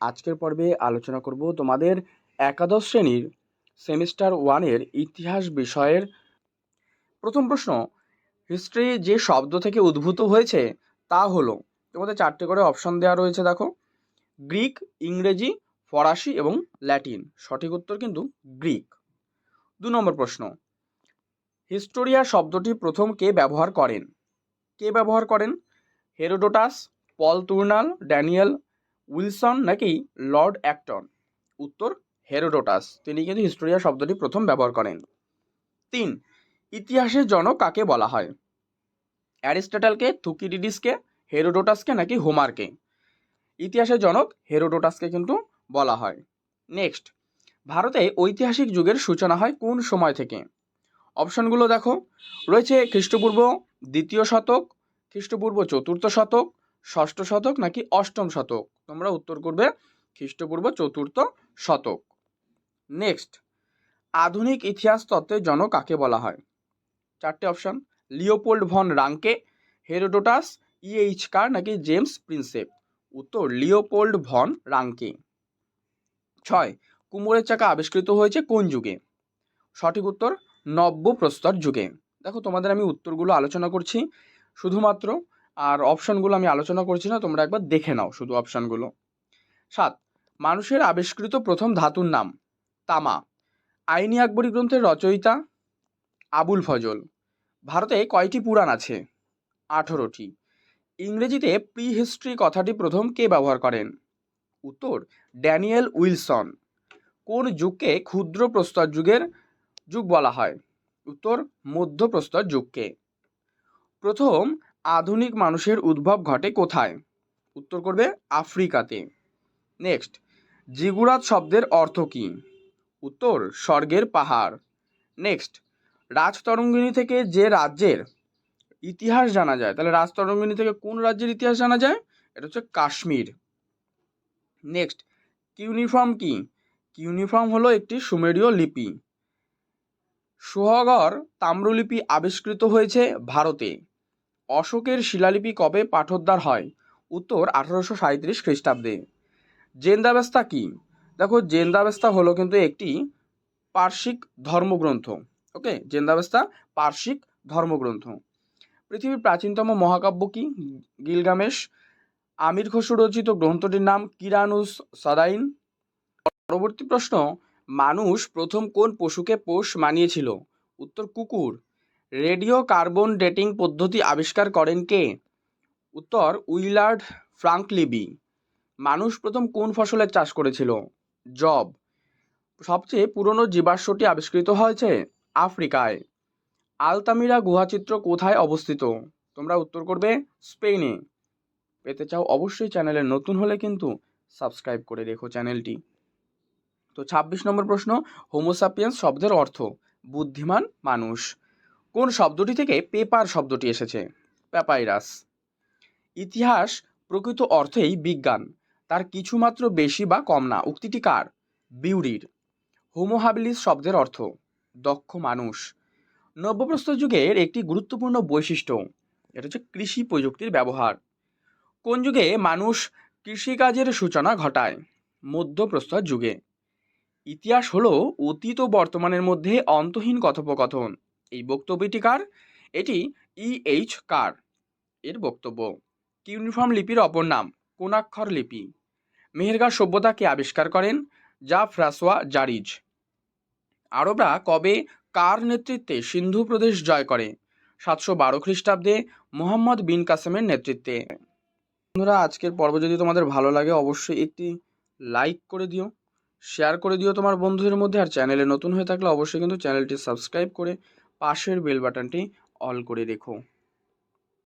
আজকের পর্বে আলোচনা করব তোমাদের একাদশ শ্রেণির সেমিস্টার ওয়ানের ইতিহাস বিষয়ের। প্রথম প্রশ্ন হিস্ট্রি যে শব্দ থেকে উদ্ভূত হয়েছে তা হলো, তোমাদের চারটে করে অপশন দেওয়া রয়েছে দেখো, গ্রিক, ইংরেজি, ফরাসি এবং ল্যাটিন। সঠিক উত্তর কিন্তু গ্রিক। দু নম্বর প্রশ্ন, হিস্টোরিয়া শব্দটি প্রথম কে ব্যবহার করেন? কে ব্যবহার করেন? Herodotus, Paul Tournal, Daniel Wilson নাকি লর্ড অ্যাক্টন? উত্তর, হেরোডোটাস। তিনি কিন্তু হিস্টোরিয়া শব্দটি প্রথম ব্যবহার করেন। তিন, ইতিহাসের জনক কাকে বলা হয়? অ্যারিস্টটলকে থুকিডিডিসকে, হেরোডোটাসকে নাকি হোমারকে? ইতিহাসের জনক হেরোডোটাসকে কিন্তু বলা হয়। নেক্সট, ভারতে ঐতিহাসিক যুগের সূচনা হয় কোন সময় থেকে? অপশনগুলো দেখো। রয়েছে খ্রিস্টপূর্ব দ্বিতীয় শতক, খ্রিস্টপূর্ব চতুর্থ শতক ষষ্ঠ শতক নাকি অষ্টম শতক? তোমরা উত্তর করবে খ্রিস্টপূর্ব চতুর্থ শতক। নেক্সট আধুনিক ইতিহাস তত্ত্বের জনক কাকে বলা হয়? চারটে option Leopold von Ranke Herodotus E H Carr নাকি জেমস প্রিন্সেপ উত্তর লিওপোল্ড ভন রাঙ্কে ছয়, কুমোরের চাকা আবিষ্কৃত হয়েছে কোন যুগে? সঠিক উত্তর নব্য প্রস্তর যুগে। দেখো তোমাদের আমি উত্তরগুলো আলোচনা করছি। শুধুমাত্র আর অপশনগুলো আমি আলোচনা করছি না, তোমরা একবার দেখে নাও শুধু অপশনগুলো। সাত, মানুষের আবিষ্কৃত প্রথম ধাতুর নাম, তামা। আইনি আকবরী গ্রন্থের রচয়িতা আবুল ফজল। ভারতে কয়টি পুরাণ আছে? আঠেরোটি। ইংরেজিতে প্রি হিস্ট্রি কথাটি প্রথম কে ব্যবহার করেন? উত্তর, ড্যানিয়েল উইলসন। কোন যুগকে ক্ষুদ্র প্রস্তর যুগের যুগ বলা হয়? উত্তর মধ্য প্রস্তর যুগকে। প্রথম আধুনিক মানুষের উদ্ভব ঘটে কোথায়? উত্তর করবে আফ্রিকাতে। নেক্সট জিগুরাত শব্দের অর্থ কী? উত্তর, স্বর্গের পাহাড়। নেক্সট রাজতরঙ্গিনী থেকে যে রাজ্যের ইতিহাস জানা যায়, তাহলে রাজতরঙ্গিনী থেকে কোন রাজ্যের ইতিহাস জানা যায়? এটা হচ্ছে কাশ্মীর। নেক্সট কিউনিফর্ম কি? কিউনিফর্ম হলো একটি সুমেরীয় লিপি। সুহগর তাম্রলিপি আবিষ্কৃত হয়েছে ভারতে। অশোকের শিলালিপি কবে পাঠোদ্ধার হয়? উত্তর আঠারোশো সাঁত্রিশ খ্রিস্টাব্দে। জেন্দাবেস্তা কি? দেখো জেন্দাবেস্তা হলো কিন্তু একটি পার্শ্বিক ধর্মগ্রন্থ, ওকে? জেন্দাবেস্তা পার্শ্বিক ধর্মগ্রন্থ। পৃথিবীর প্রাচীনতম মহাকাব্য কি? গিলগামেশ। আমির খসরু রচিত গ্রন্থটির নাম কিরানুস সাদাইন। পরবর্তী প্রশ্ন, মানুষ প্রথম কোন পশুকে পোষ মানিয়েছিল? উত্তর কুকুর। রেডিও কার্বন ডেটিং পদ্ধতি আবিষ্কার করেন কে? উত্তর, উইলার্ড ফ্রাঙ্কলিবি। মানুষ প্রথম কোন ফসলের চাষ করেছিল? জব। সবচেয়ে পুরনো জীবাশ্মটি আবিষ্কৃত হয়েছে আফ্রিকায়। আলতামিরা গুহাচিত্র কোথায় অবস্থিত? তোমরা উত্তর করবে স্পেনে পেতে চাও অবশ্যই চ্যানেলে নতুন হলে কিন্তু সাবস্ক্রাইব করে রেখো চ্যানেলটি। তো ছাব্বিশ নম্বর প্রশ্ন, হোমোসাপিয়েন্স শব্দের অর্থ বুদ্ধিমান মানুষ। কোন শব্দটি থেকে পেপার শব্দটি এসেছে? প্যাপাইরাস ইতিহাস প্রকৃত অর্থেই বিজ্ঞান। তার কিছুমাত্র বেশি বা কম না। উক্তিটি কার? বিউরির। হোমোহাবিলিস শব্দের অর্থ, দক্ষ মানুষ। নব্যপ্রস্তর যুগের একটি গুরুত্বপূর্ণ বৈশিষ্ট্য, এটা হচ্ছে কৃষি প্রযুক্তির ব্যবহার। কোন যুগে মানুষ কৃষিকাজের সূচনা ঘটায়? মধ্যপ্রস্তর যুগে। ইতিহাস হলো অতীত ও বর্তমানের মধ্যে অন্তহীন কথোপকথন। বক্তব্যটি কার? এটি ই এইচ কার? এর বক্তব্য ইউনিফর্ম লিপির অপর নাম কোনাক্ষর লিপি। মেহেরগড় সভ্যতাকে আবিষ্কার করেন? যা ফ্রাসোয়া জারিজ। আরবরা কবে কার নেতৃত্বে সিন্ধু প্রদেশ জয় করে? সাতশো বারো খ্রিস্টাব্দে মোহাম্মদ বিন কাসেমের নেতৃত্বে। বন্ধুরা, আজকের পর্ব যদি তোমাদের ভালো লাগে, অবশ্যই একটি লাইক করে দিও, শেয়ার করে দিও তোমার বন্ধুদের মধ্যে, আর চ্যানেলে নতুন হয়ে থাকলে অবশ্যই কিন্তু চ্যানেলটি সাবস্ক্রাইব করে পাশের বেল বাটনটি অল করে রেখো।